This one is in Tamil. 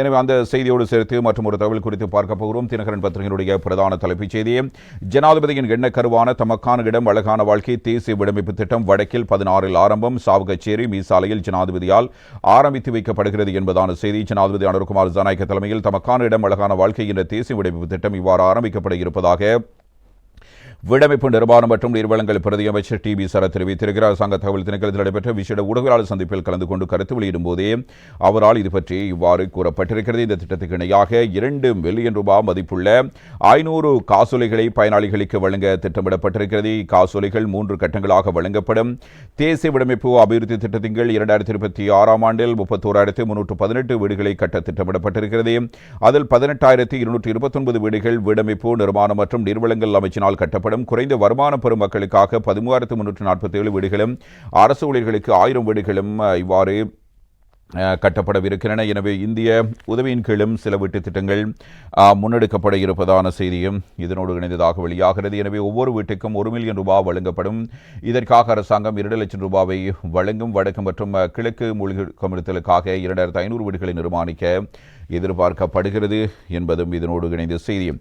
எனவே அந்த செய்தியோடு சேர்த்து மற்றும் ஒரு தகவல் குறித்து பார்க்க போகிறோம். தினகரன் பத்திரிகையினுடைய பிரதான தலைப்புச் செய்தியை ஜனாதிபதியின் எண்ணக்கருவான தமக்கான இடம் அழகான வாழ்க்கை தேசிய விடமைப்பு திட்டம் வடக்கில் பதினாறில் ஆரம்பம் சாவுகச்சேரி மீசாலையில் ஜனாதிபதியால் ஆரம்பித்து வைக்கப்படுகிறது என்பதான செய்தி. ஜனாதிபதி அனுர்குமார் ஜனநாயக தலைமையில் தமக்கான இடம் அழகான வாழ்க்கை என்ற தேசிய விடமைப்பு திட்டம் இவ்வாறு ஆரம்பிக்கப்பட இருப்பதாக விடமைப்பு நிர்மாணம் மற்றும் நீர்வளங்கள் பிரதி அமைச்சர் டி பி சரத் தெரிவித்திருக்கிறார். சங்க தகவல் திணைக்களத்தில் நடைபெற்ற விசேட ஊடகவியலாளர் சந்திப்பில் கலந்து கொண்டு கருத்து வெளியிடும் போதே அவரால் இது பற்றி இவ்வாறு கூறப்பட்டிருக்கிறது. இந்த திட்டத்துக்கு இணையாக இரண்டு மில்லியன் ரூபாய் மதிப்புள்ள ஐநூறு காசோலைகளை பயனாளிகளுக்கு வழங்க திட்டமிடப்பட்டிருக்கிறது. காசோலைகள் மூன்று கட்டங்களாக வழங்கப்படும். தேசிய விடமைப்பு அபிவிருத்தி திட்டத்தின் கீழ் இரண்டாயிரத்தி இருபத்தி ஆறாம் ஆண்டில் முப்பத்தோராயிரத்து முன்னூற்று பதினெட்டு வீடுகளை கட்ட திட்டமிடப்பட்டிருக்கிறது. அதில் பதினெட்டாயிரத்தி இருநூற்றி இருபத்தொன்பது வீடுகள் வீடமைப்பு நிர்மாணம் மற்றும் நீர்வளங்கள் அமைச்சினால் கட்டப்படும் வழங்கப்படும் குறைந்த வருமானம் பெறும் மக்களுக்காக பதிமூவாயிரத்து முன்னூற்று நாற்பத்தி ஏழு வீடுகளும் அரசு ஊழியர்களுக்கு ஆயிரம் வீடுகளும் இவ்வாறு கட்டப்படவிருக்கின்றன. எனவே இந்திய உதவியின் கீழும் சில வீட்டு திட்டங்கள் முன்னெடுக்கப்பட இருப்பதான செய்தியும் இதனோடு இணைந்ததாக வெளியாகிறது. எனவே ஒவ்வொரு வீட்டுக்கும் ஒரு மில்லியன் ரூபாய் வழங்கப்படும். இதற்காக அரசாங்கம் இரண்டு லட்சம் ரூபாவை வழங்கும் வடக்கு மற்றும் கிழக்கு மூலிகை கமிழ்த்தலுக்காக இரண்டாயிரத்து ஐநூறு வீடுகளை நிர்மாணிக்க எதிர்பார்க்கப்படுகிறது என்பதும் இதனோடு இணைந்த செய்தியும்.